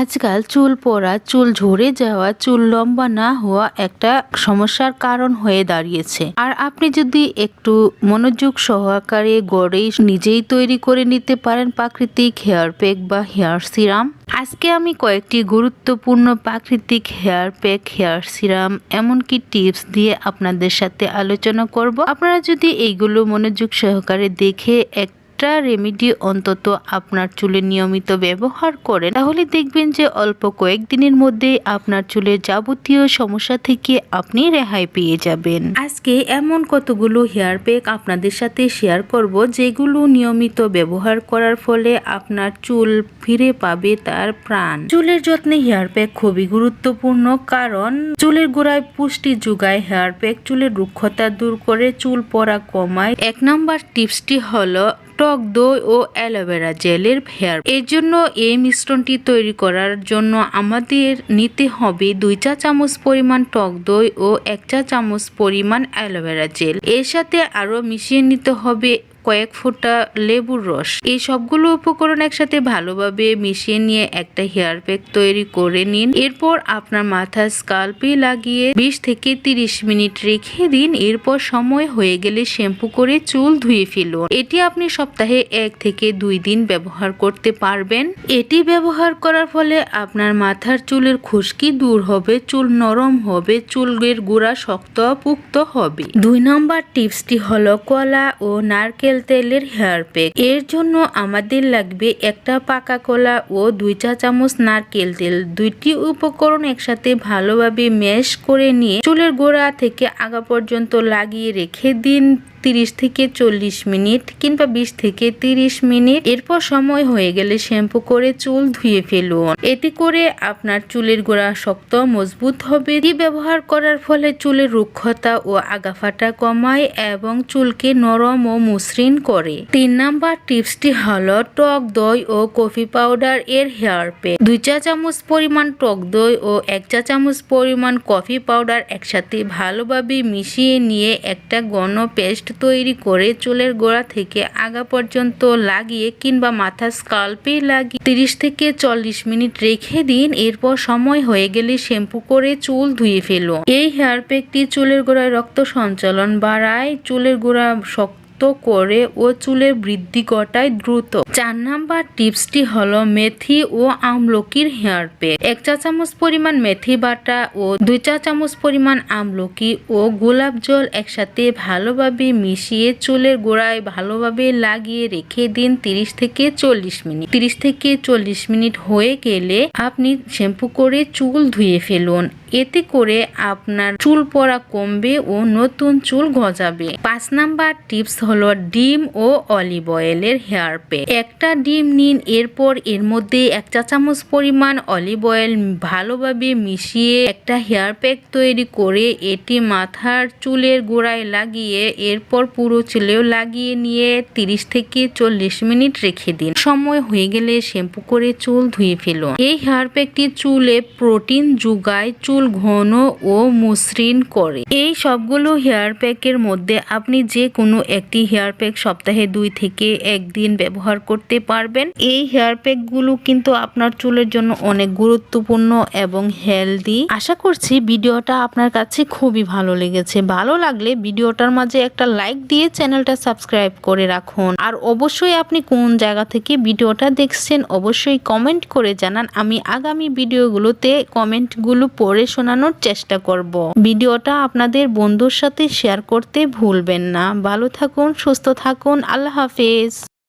আজকাল চুল পড়া, চুল ঝরে যাওয়া, চুল লম্বা না হওয়া একটা সমস্যার কারণ হয়ে দাঁড়িয়েছে। আর আপনি যদি একটু মনোযোগ সহকারে গড়েই নিজেই তৈরি করে নিতে পারেন প্রাকৃতিক হেয়ার প্যাক বা হেয়ার সিরাম। আজকে আমি কয়েকটি গুরুত্বপূর্ণ প্রাকৃতিক হেয়ার প্যাক, হেয়ার সিরাম এমনকি টিপস দিয়ে আপনাদের সাথে আলোচনা করব। আপনারা যদি এইগুলো মনোযোগ সহকারে দেখে এক একটা রেমেডি অন্তত আপনার চুলে নিয়মিত ব্যবহার করেন। তাহলে দেখবেন যে অল্প কয়েকদিনের মধ্যে আপনার চুলের যাবতীয় সমস্যা থেকে আপনি রেহাই পেয়ে যাবেন। আজকে এমন কতগুলো হেয়ার প্যাক আপনাদের সাথে শেয়ার করব, যেগুলো নিয়মিত ব্যবহার করার ফলে আপনার চুল ফিরে পাবে তার প্রাণ। চুলের যত্নে হেয়ার প্যাক খুবই গুরুত্বপূর্ণ, কারণ চুলের গোড়ায় পুষ্টি যোগায় হেয়ার প্যাক চুলের রুক্ষতা দূর করে চুল পরা কমায়। এক নাম্বার টিপসটি হলো টক দই ও অ্যালোভেরা জেলের হেয়ার। এর জন্য এই মিশ্রণটি তৈরি করার জন্য আমাদের নিতে হবে দুই চা চামচ পরিমাণ টক দই ও এক চা চামচ পরিমাণ অ্যালোভেরা জেল। এর সাথে আরও মিশিয়ে নিতে হবে কয়েক ফোঁটা লেবুর রস। এই সবগুলো উপকরণ একসাথে ভালোভাবে মিশিয়ে নিয়ে একটা হেয়ার প্যাক তৈরি করে নিন। এরপর আপনার মাথার স্কাল্পে লাগিয়ে 20 থেকে 30 মিনিট রেখে দিন। এরপর সময় হয়ে গেলে শ্যাম্পু করে চুল ধুয়ে ফেলুন। এটি আপনি সপ্তাহে এক থেকে দুই দিন ব্যবহার করতে পারবেন। এটি ব্যবহার করার ফলে আপনার মাথার চুলের খুশকি দূর হবে, চুল নরম হবে, চুলের গোড়া শক্ত পুক্ত হবে। দুই নম্বর টিপসটি হলো কলা ও নারকেল তেলের হেয়ার প্যাক। এর জন্য আমাদের লাগবে একটা পাকা কলা ও দুই চা চামচ নারকেল তেল। দুইটি উপকরণ একসাথে ভালোভাবে ম্যাশ করে নিয়ে চুলের গোড়া থেকে আগা পর্যন্ত লাগিয়ে রেখে দিন। তিরিশ থেকে চল্লিশ মিনিট কিংবা বিশ থেকে তিরিশ মিনিট। এরপর সময় হয়ে গেলে শ্যাম্পু করে চুল ধুয়ে ফেলুন। এতে করে আপনার চুলের গোড়া শক্ত, মজবুত হবে। এটি ব্যবহার করার ফলে চুলের রুক্ষতা ও আগাফাটা কমায় এবং চুলকে নরম ও মসৃণ করে। তিন নাম্বার টিপসটি হলো টক দই ও কফি পাউডার এর হেয়ার প্যাক দুই চা চামচ পরিমাণ টক দই ও এক চা চামচ পরিমাণ কফি পাউডার একসাথে ভালোভাবে মিশিয়ে নিয়ে একটা ঘন পেস্ট তৈরি করে চুলের গোড়া থেকে আগা পর্যন্ত লাগিয়ে কিংবা মাথা স্কাল্পে লাগিয়ে তিরিশ থেকে চল্লিশ মিনিট রেখে দিন। এরপর সময় হয়ে গেলে শ্যাম্পু করে চুল ধুয়ে ফেলুন। এই হেয়ার প্যাকটি চুলের গোড়ায় রক্ত সঞ্চালন বাড়ায়। চুলের গোড়া শক্ত করে ও চুলের বৃদ্ধি ঘটায় দ্রুত। চার নাম্বার টিপসটি হলো মেথি ও আমলকির হেয়ার প্যাক এক চা চামচ পরিমাণ মেথি বাটা ও দুই চা চামচ পরিমাণ আমলকি ও গোলাপ জল একসাথে ভালোভাবে মিশিয়ে চুলের গোড়ায় ভালোভাবে লাগিয়ে রেখে দিন তিরিশ থেকে চল্লিশ মিনিট। তিরিশ থেকে চল্লিশ মিনিট হয়ে গেলে আপনি শ্যাম্পু করে চুল ধুয়ে ফেলুন। এতে করে আপনার চুল পড়া কমবে ও নতুন চুল গজাবে। পাঁচ নাম্বার টিপস হলো ডিম ও অলিভ অয়েলের হেয়ার প্যাক একটা ডিম নিন, এরপর এর মধ্যে এক চা চামচ পরিমাণ অলিভ অয়েল ভালোভাবে মিশিয়ে একটা হেয়ার প্যাক তৈরি করে এটি মাথার চুলের গোড়ায় লাগিয়ে এরপর পুরো চুলেও লাগিয়ে নিয়ে তিরিশ থেকে চল্লিশ মিনিট রেখে দিন। সময় হয়ে গেলে শ্যাম্পু করে চুল ধুয়ে ফেলুন। এই হেয়ার প্যাকটি চুলে প্রোটিন যোগায় চুল ঘন ও মসৃণ করে। এই সবগুলো হেয়ার প্যাকের মধ্যে আপনি যে কোনো একটি হেয়ার প্যাক সপ্তাহে দুই থেকে একদিন ব্যবহার করতে পারবেন। এই হেয়ার প্যাকগুলো কিন্তু আপনার চুলের জন্য অনেক গুরুত্বপূর্ণ এবং হেলদি আশা করছি ভিডিওটা আপনার কাছে খুবই ভালো লেগেছে। ভালো লাগলে ভিডিওটার মাঝে একটা লাইক দিয়ে চ্যানেলটা সাবস্ক্রাইব করে রাখুন। আর অবশ্যই আপনি কোন জায়গা থেকে ভিডিওটা দেখছেন, অবশ্যই কমেন্ট করে জানান। আমি আগামী ভিডিওগুলোতে কমেন্টগুলো পড়ে শোনানোর চেষ্টা করব। ভিডিওটা আপনাদের বন্ধুর সাথে শেয়ার করতে ভুলবেন না। ভালো থাকুন, সুস্থ থাকুন। আল্লাহ হাফেজ।